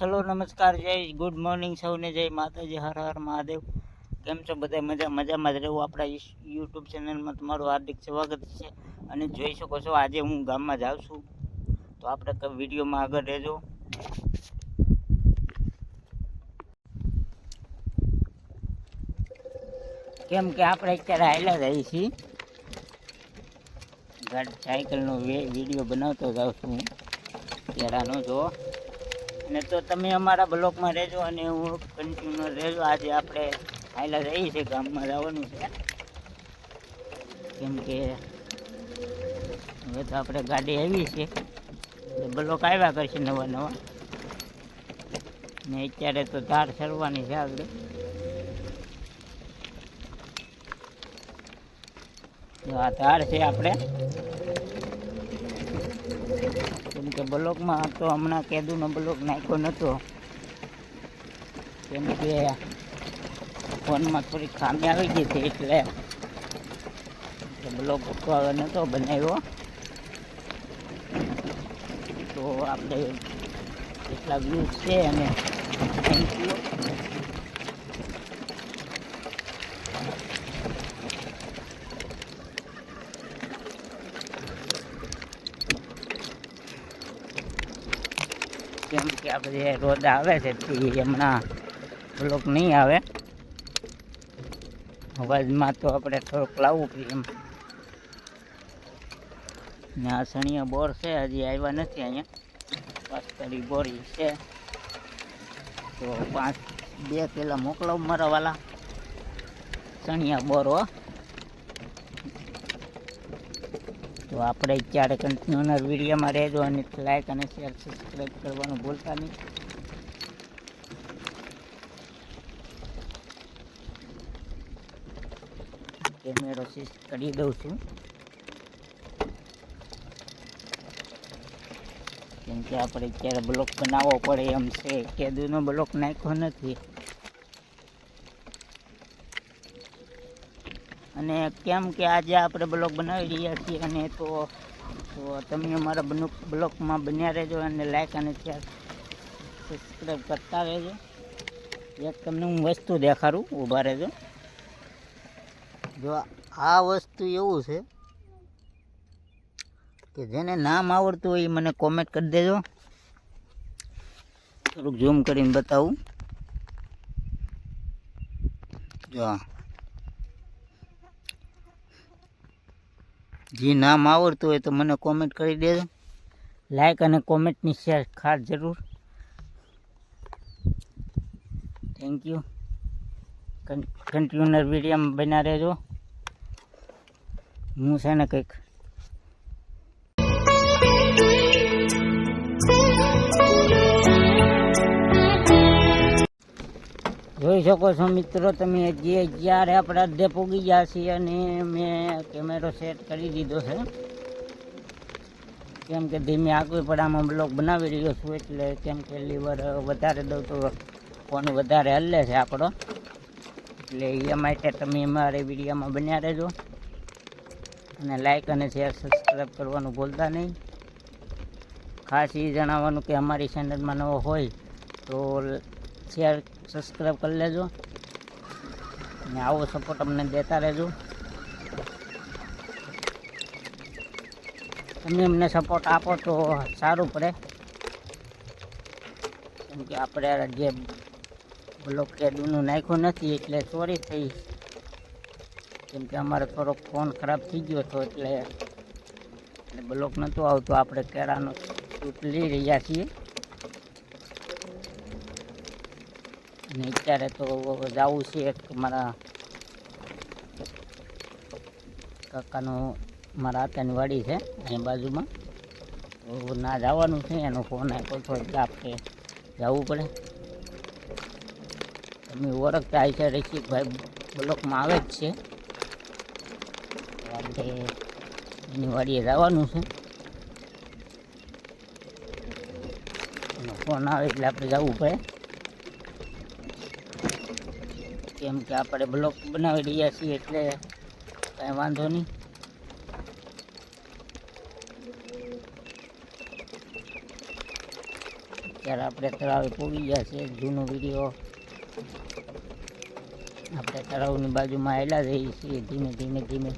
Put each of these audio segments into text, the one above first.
ચલો નમસ્કાર, જય ગુડ મોર્નિંગ સૌને, જય માતાજી, હર હર મહાદેવ. કેમ છો બધા? મજા, મજામાં જ રહેવું આપણા યુટ્યુબ ચેનલમાં તમારું હાર્દિક સ્વાગત છે. અને જોઈ શકો છો, આજે હું ગામમાં જાઉં છું. તો આપણે વિડીયોમાં આગળ રહેજો. કેમ કે આપણે અત્યારે આવેલા જઈએ છીએ. સાયકલનો વીડિયો બનાવતો જાઉં છું ત્યારાનો જો અને તો તમે અમારા બ્લોકમાં રહેજો અને હું કન્ટિન્યુ રહેજો. આજે આપણે હાઈલા રહીએ છીએ ગામમાં જવાનું છે. કેમ કે હવે તો આપણે ગાડી આવી છે. બ્લોક આવ્યા કરશે નવા નવા. ને અત્યારે તો ધાર સરવાની છે આગળ. આ ધાર છે આપણે. કેમ કે બ્લોકમાં તો હમણાં કેદુનો બ્લોક નાખ્યો નહોતો કેમ કે ફોનમાં થોડી ખામી આવી ગઈ હતી એટલે બ્લોક તો નહોતો બનાવ્યો. તો આપણે એટલા વ્યૂઝ છે અને થેન્ક યુ કેમ કે આપણે રોજ આવે છે તે હમણાં બ્લોક નહીં આવે. અવાજમાં તો આપણે થોડુંક લાવવું પડે એમ. ને આ સણિયા બોર છે, હજી આવ્યા નથી અહીંયા. પાસ્તરી બોરી છે. તો પાંચ બે પેલા મોકલાવ મારા વાલા. સણિયા બોર, હો. તો આપણે ક્યારે કન્ટિન્યુનર વિડીયોમાં રહેજો અને લાઈક અને શેર સબસ્ક્રાઈબ કરવાનું ભૂલતા નહીં. કેમેરો શિસ્ત કરી દઉં છું. કેમ કે આપણે અત્યારે બ્લોક બનાવવો પડે એમ છે. કેદુનો બ્લોક નાખ્યો નથી. અને કેમ કે આજે આપણે બ્લોગ બનાવી રહ્યા છીએ અને તો તો તમે અમારા બનો- બ્લોગમાં બન્યા રહેજો અને લાઈક અને શેર સબસ્ક્રાઈબ કરતા રહેજો. એક તમને હું વસ્તુ દેખાડું, ઊભા રહેજો. જો આ વસ્તુ એવું છે કે જેને નામ આવડતું હોય એ મને કોમેન્ટ કરી દેજો. થોડુંક ઝૂમ કરીને બતાવું. જો જે નામ આવડતું હોય તો મને કોમેન્ટ કરી દેજો. લાઈક અને કોમેન્ટની શેર ખાસ જરૂર. થેન્ક યુ કન્ટિન્યુનર વીડિયો બન્યા રહેજો. હું છે ને કંઈક જોઈ શકો છો મિત્રો, તમે જે જ્યારે આપણે અડધે પૂગી ગયા છીએ અને મેં કેમેરો સેટ કરી દીધો છે. કેમ કે ધીમે આગળ પડામાં બ્લોક બનાવી રહ્યો છું, એટલે કેમ કે લીવર વધારે દઉં તો ફોન વધારે હલે છે આપણો. એટલે એ માટે તમે અમારે વિડીયોમાં બન્યા રહેજો. અને લાઈક અને શેર સબસ્ક્રાઈબ કરવાનું ભૂલતા નહીં. ખાસ એ જણાવવાનું કે અમારી ચેનલમાં નવો હોય તો શેર સબસ્ક્રાઈબ કરી લેજો. અને આવો સપોર્ટ અમને દેતા રહેજો. તમે અમને સપોર્ટ આપો તો સારું પડે. કેમ કે આપણે જે બ્લોક કેદુનું નાખ્યું નથી, એટલે ચોરી થઈ. કેમ કે અમારે થોડોક ફોન ખરાબ થઈ ગયો હતો, એટલે બ્લોક નહોતું આવતું. આપણે કેળાનો લઈ રહ્યા છીએ. અને અત્યારે તો જવું છે એક મારા કાકાનું, મારા આતાની વાડી છે, અહીં બાજુમાં. તો ના જવાનું છે, એનો ફોન આપ્યો તો એટલે આપણે જવું પડે. તમે ઓળખતા છે રસિકભાઈ બ્લોકમાં આવે જ છે. આપણે એની વાડીએ જવાનું છે. એનો ફોન આવે એટલે આપણે જવું પડે. કેમ કે આપણે બ્લોક બનાવી રહ્યા છીએ એટલે કાંઈ વાંધો નહીં. ત્યારે આપણે તળાવે પૂરી ગયા છે જૂનો વીડિયો. આપણે તળાવની બાજુમાં આવેલા જઈએ છીએ, ધીમે ધીમે ધીમે.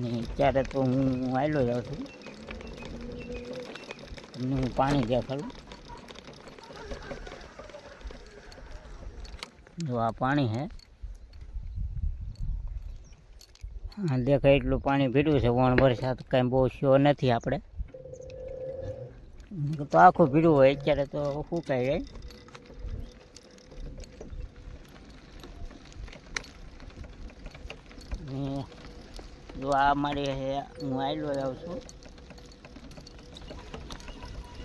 ને અત્યારે તો હું આવેલો જાઉં છું. હું પાણી દેખાડું જો આ પાણી હા. દેખાય એટલું પાણી ભીડ્યું છે, વણ વરસાદ કાંઈ બહુ શ્યો નથી આપણે. તો આખું ભીડું હોય, અત્યારે તો સુકાઈ જાય. ને જો આ મારી હું આવેલો આવું છું.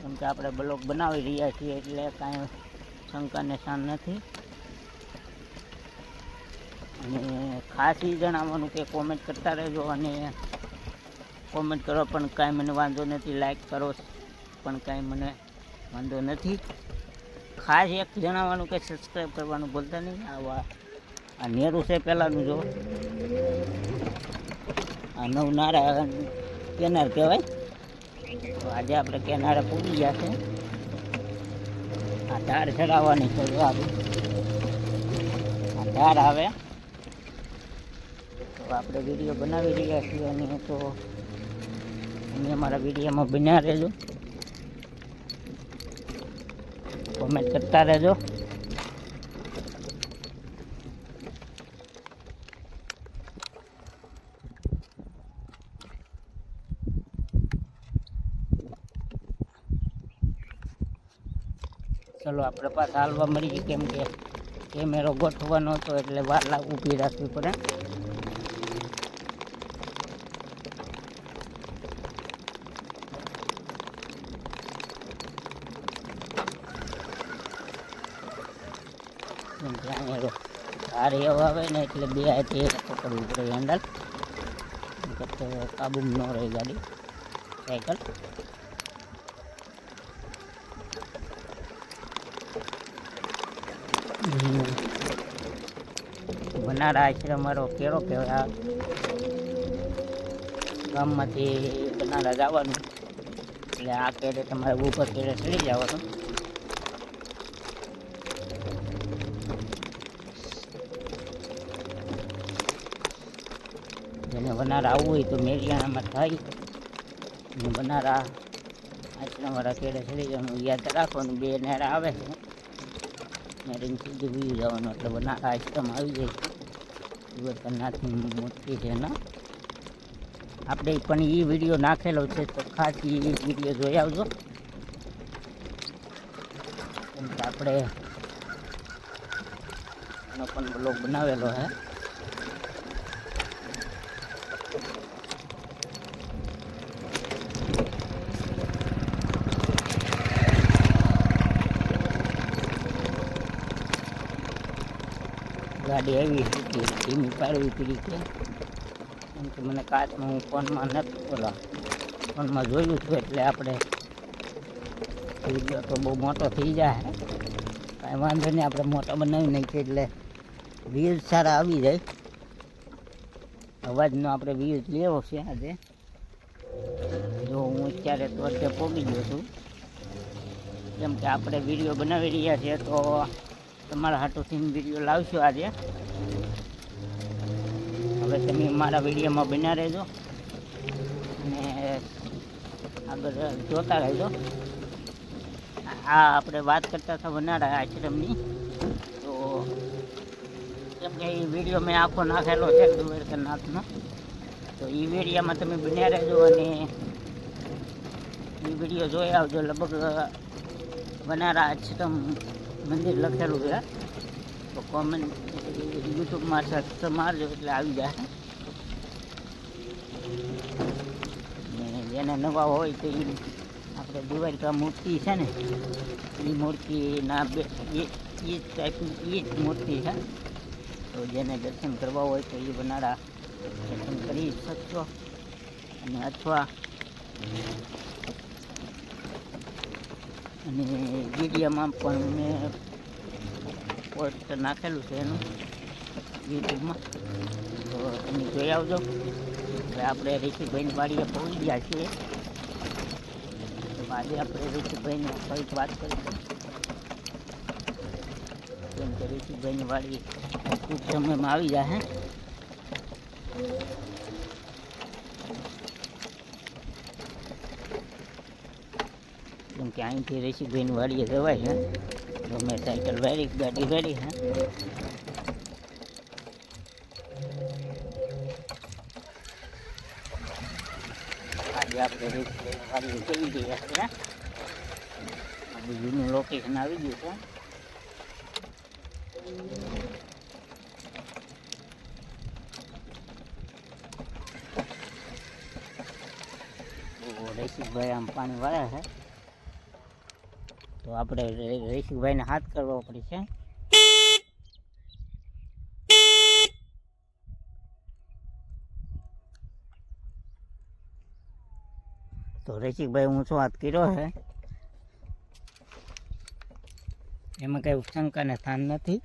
કેમ કે આપણે બ્લોક બનાવી રહ્યા છીએ એટલે કાંઈ શંકાને શાન નથી. અને ખાસ એ જણાવવાનું કે કોમેન્ટ કરતા રહેજો અને કોમેન્ટ કરો, પણ કાંઈ મને વાંધો નથી. લાઈક કરો, પણ કાંઈ મને વાંધો નથી. ખાસ એક જણાવવાનું કે સબસ્ક્રાઈબ કરવાનું ભૂલતા નહીં. આવા આ નેરું છે પહેલાંનું જો. આ નવનારા કેનાર કહેવાય. તો આજે આપણે કેનારે પૂરી ગયા છે. આ ધાર ચડાવવાની છે આ ધાર આવે. તો આપણે વીડિયો બનાવી રહ્યા છીએ અને તો અમે અમારા વિડીયોમાં બન્યા રહેજો. કોમેન્ટ કરતા રહેજો. ચલો, આપણે પાછા હાલવા મળીએ કેમ કે કેમેરો ગોઠવવાનો હતો એટલે વાર લાગ ઊભી રાખવી પડે. કેમ કે અહીંયા જો ધાર એવો આવે ને એટલે બે હાથે પકડવું પડે હેન્ડલ નહીંતર તો કાબુમાં ન રહે ગાડી. સાયકલ. બનારા છે અમારો કેળો કહેવાય. આ ગામમાંથી બનારા જવાનું. એટલે આ કેરે તમારે ઉપર કેરે ચડી જવાનું જેને બનારા આવવું હોય તો મેરિયાણામાં થાય. અને બનારા આશ્રમવાળા કેળે ચડી જવાનું યાદ રાખવાનું, બે નેરા આવે છે. મેરીને સીધું વી જવાનું એટલે બનારા આઈટમ આવી જાય વિવેકનાથની મૂર્તિ છે એના. આપણે પણ એ વીડિયો નાખેલો છે, તો ખાસ એ વીડિયો જોઈ આવજો. કેમ કે આપણે એનો પણ બ્લોગ બનાવેલો છે ગાડી આવી હતી, ધીમી પાડવી પડી છે એમ કે મને કાચમાં હું ફોનમાં નથી બોલા ફોનમાં જોયું છું એટલે આપણે વીડિયો તો બહુ મોટો થઈ જાય. કાંઈ વાંધો નહીં, આપણે મોટો બનાવી નાખીએ એટલે વ્યૂઝ સારા આવી જાય. અવાજનો આપણે વ્યૂઝ લેવો છે આજે. જો હું અત્યારે તો અત્યારે પહોંચી ગયો છું. કેમ કે આપણે વીડિયો બનાવી રહ્યા છીએ, તો તમારા હાટોથી વીડિયો લાવશું આજે. હવે તમે મારા વિડીયોમાં બન્યા રહેજો. અને આગળ જોતા રહેજો. આ આપણે વાત કરતા હતા વનારા આશ્રમની. તો કેમ કે એ વીડિયો મેં આખો નાખેલો છે દુવેરકરનાથનો તો એ વિડીયામાં તમે બન્યા રહેજો અને એ વીડિયો જોઈ આવજો. લગભગ વનારા આશ્રમ મંદિર લખેલું છે. તો કોમેન્ટ યુટ્યુબમાં સર્ચ મારજો એટલે આવી જાય. જેને નવા હોય તો એ આપણે દ્વારકા મૂર્તિ છે ને એ મૂર્તિના બે, એ જ ટાઈપની એ જ મૂર્તિ છે. તો જેને દર્શન કરવા હોય તો એ બનારા દર્શન કરી શકશો. અને અથવા અને વિડીયોમાં પણ મેં પોસ્ટ નાખેલું છે એનું. યુટ્યુબમાં તો તમે જોઈ આવજો હવે આપણે ઋષિભાઈની વાડીએ પહોંચી ગયા છીએ તો આજે આપણે ઋષિભાઈને કંઈક વાત કરીશું કેમ કે ઋષિભાઈની વાડી ટૂંક સમયમાં આવી જાય કેમ કે અહીંથી ઋષિભાઈની વાડીએ જવાય છે તો મેં સાયકલ વાળી ગાડી વાળી હે બીજું લોકેશન આવી ગયું છે તો રસિકભાઈ આમ પાણી વાળે છે તો આપણે રસિકભાઈને હાથ કરવો પડશે તો હું શું હાથ કર્યો છે એમાં કઈ શંકાને સ્થાન નથી?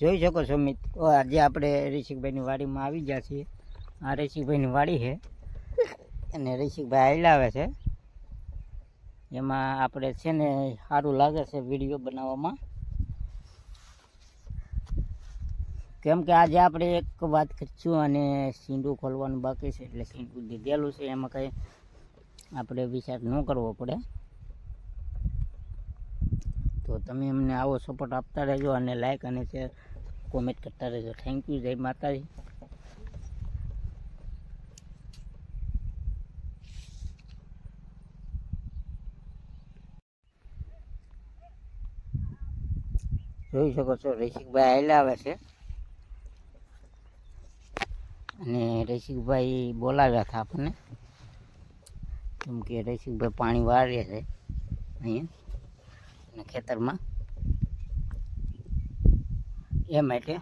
જોઈ શકો છો મિત્રો આજે આપણે રિષિકભાઈની વાડીમાં આવી ગયા છીએ. આ રિષિકભાઈની વાડી છે. અને રિષિકભાઈ હલાવે છે. એમાં આપણે છે ને સારું લાગે છે વીડિયો બનાવવામાં. કેમ કે આજે આપણે એક વાત કરીશું અને સીંડું ખોલવાનું બાકી છે એટલે સીંડું દીધેલું છે, એમાં કંઈ આપણે વિચાર ન કરવો પડે. તો તમે અમને આવો સપોર્ટ આપતા રહેજો અને લાઈક અને શેર કોમેન્ટ કરતા રહેજો. થેન્ક યુ જય માતાજી. જોઈ શકો છો, રસિકભાઈ આવેલા આવે છે. અને રસિકભાઈ બોલાવ્યા હતા આપણને. કેમ કે રસિકભાઈ પાણી વાળે છે અહીંયા, અને ખેતરમાં. એ માટે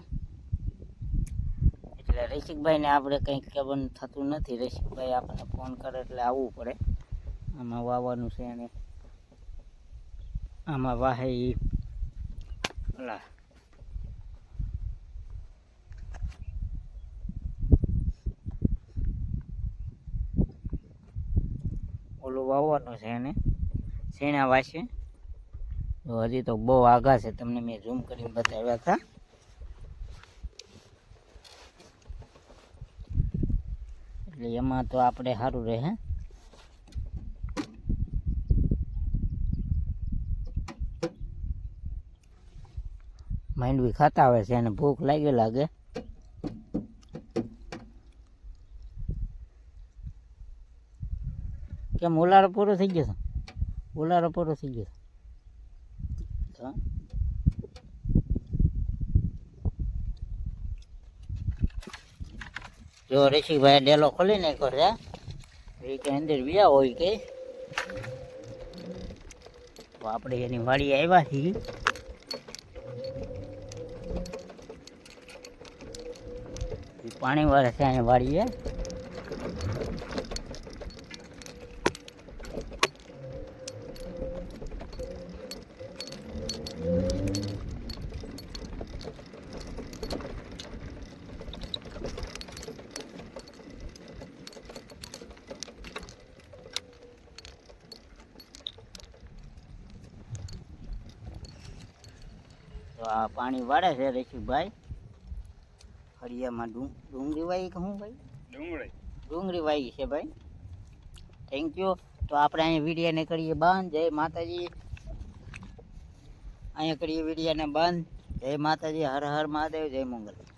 એટલે રસિકભાઈને આપણે કંઈક કહેવાનું થતું નથી. રસિકભાઈ આપણને ફોન કરે એટલે આવવું પડે. આમાં વાવવાનું છે અને આમાં વાહે ઓલા ઓલું વાવવાનું છે એને. શેણા તો હજી તો બહુ આઘા છે, તમને મેં ઝૂમ કરીને બતાવ્યા હતા. એટલે એમાં તો આપણે સારું રહે માંડવી ખાતા આવે છે અને ભૂખ લાગે લાગે. કેમ, ઓલારો પૂરો થઈ ગયો છે? ઓલારો પૂરો થઈ ગયો છે. જો ઋષિકભાઈ ડેલો ખોલી નાખ્યો છે એ કે અંદર વ્યા હોય કે. આપણે એની વાડી આવ્યા છીએ. પાણી વાળે છે એની વાડીએ. તો આ પાણી વાળે છે રસિકભાઈ ફળિયામાં ડુંગળી વાઈ કે શું ભાઈ? ડુંગળી. ડુંગળી વાઈ છે ભાઈ. થેન્ક યુ તો આપણે અહીંયા વિડીયાને કરીએ બંધ. જય માતાજી. અહીંયા કરીએ વિડીયાને બંધ. જય માતાજી. હર હર મહાદેવ. જય મંગલ.